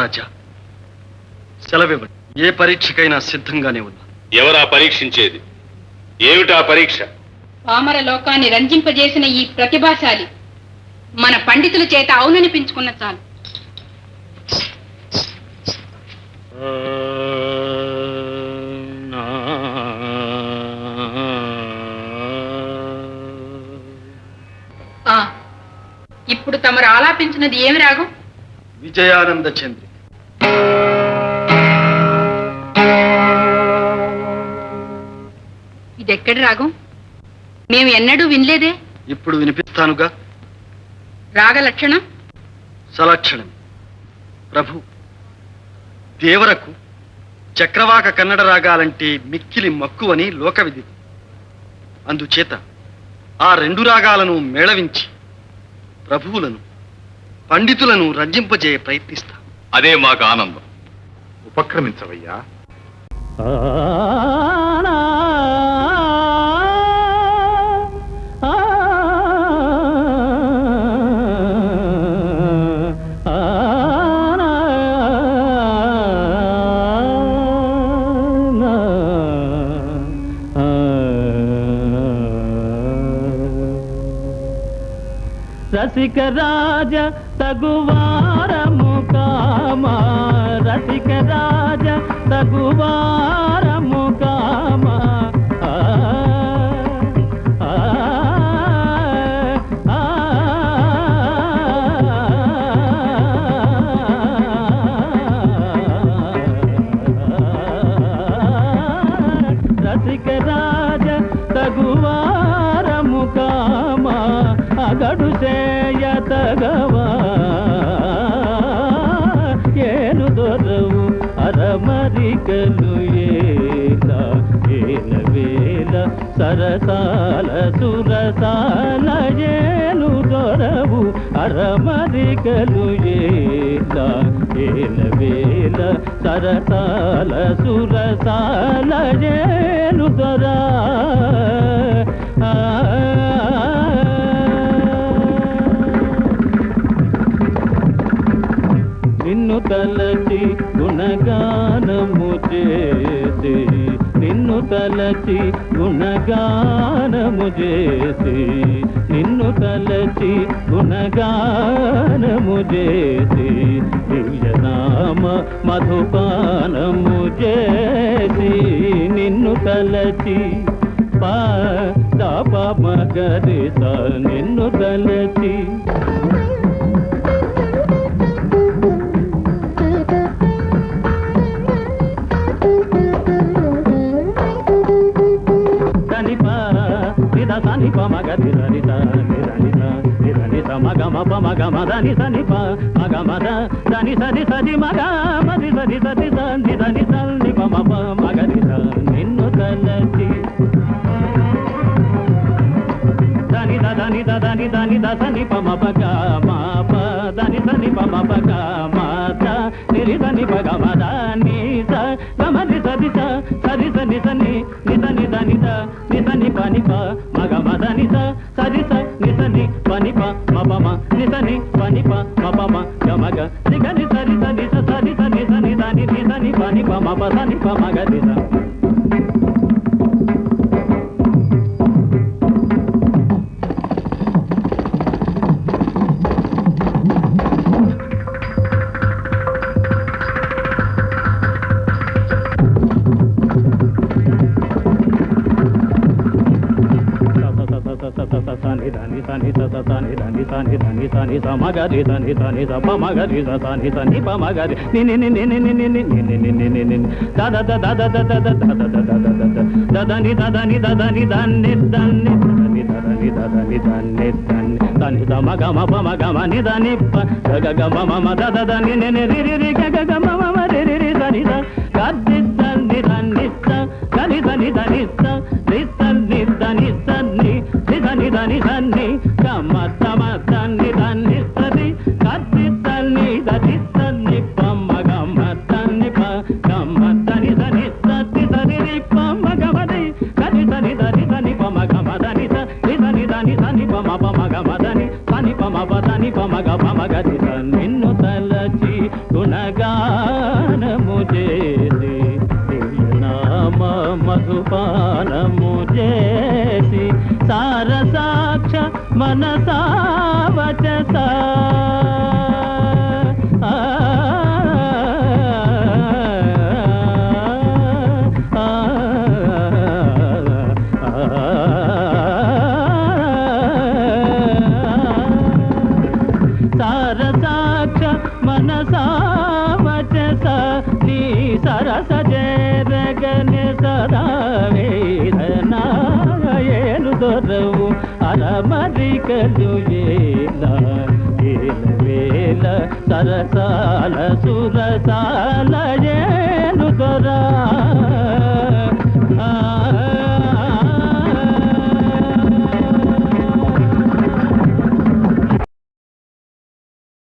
రాజా సెలవివ్వండి. ఏ పరీక్షకైనా సిద్ధంగానే ఉన్నా. ఎవరా పరీక్షించేది? ఏమిటా పరీక్ష? పామర లోకాన్ని రంజింపజేసిన ఈ ప్రతిభాశాలి మన పండితుల చేత అవుననిపించుకున్న చాలు. ఆ ఇప్పుడు తమరు ఆలాపించినది ఏమి రాగం విజయానంద చంద్రి. ఇదెక్కడి రాగం? మేము ఎన్నడూ వినలేదే? ఇప్పుడు వినిపిస్తానుగా. రాగ లక్షణం సలక్షణం. ప్రభు దేవరకు చక్రవాక కన్నడ రాగాలంటే మిక్కిలి మక్కువని లోకవిధి. అందుచేత ఆ రెండు రాగాలను మేళవించి ప్రభువులను పండితులను రంజింపజేయ ప్రయత్నిస్తా. అదే మాకు ఆనందం. ఉపక్రమించవయ్యా. రసిక రాజ తగువారము కామా రసిక రాజ తగువారము కామా రసిక రాజ తగువారము కామా అగడు చేయ తగవా ఏను దొరవు అరమరికలు ఏల ఏల వేల సరసాల సురసాల ఏను దొరవు అరమరికలు ఏల ఏల వేల సరసాల సురసాల ఏను దొరా. నిన్ను తలచి గుణగానము చేసి నిన్ను తలచి గుణగానము చేసి నిన్ను తలచి గుణగానము చేసి దివ్యనామ మధుపానము చేసి నిన్ను తలచి పా దాప మగరిస నిన్ను తలచి మగమ మగమ దని సని ప మగమ దని సది సది మగ మది సది సది సని సని సల్ని మమ ప మగది స నిన్ను తలచి. దని ద దని ద దని దని ద సని ప మప గ మా ప దని సని ప మప గ మా త నిరి సని ప గ మ ద స గమది సది స సది సని సని ని సని దని ద ని సని పని ప మగమ దని స సది స ని సని పని ప దని పని ప మమ గమగ సిగని సరి సని సరి సని సని దాని ని సని పని పమ పని పమగ దిస ని గ ని సరి స ని స సరి స ని స ని ద ని ని స ని ప ని ప మ ప స ని ప మ గ ని స సని ధని సని స సని ధని సని ధని సని స మగరి సని సని స ప మగరి స సని సని ప మగరి ని ని ని ని ని ని ని ని ని ని ని ని ని ని ద ద ద ద ద ద ద ద ద ద ద ద ద ద ద ద ని ద ద ని ద ద ని ద ని ద ని ద ని ద ద ని ద ద ని ద ని ద ని ద ని ద మ గ మ ప మ గ మ ని ద ని ప గ గ గ మ మ మ ద ద ద ని ని ని రి రి రి గ గ గ మ మ మ రి రి రి ద ని ద గ ది ద ని ద ని ద ద ని ద ని ద ని ద தம தம தன்னி தன்னி సారసాక్ష మనసావచస మనసా దొరవు అరమరికలు ఏల వేల సరసాల సురసాల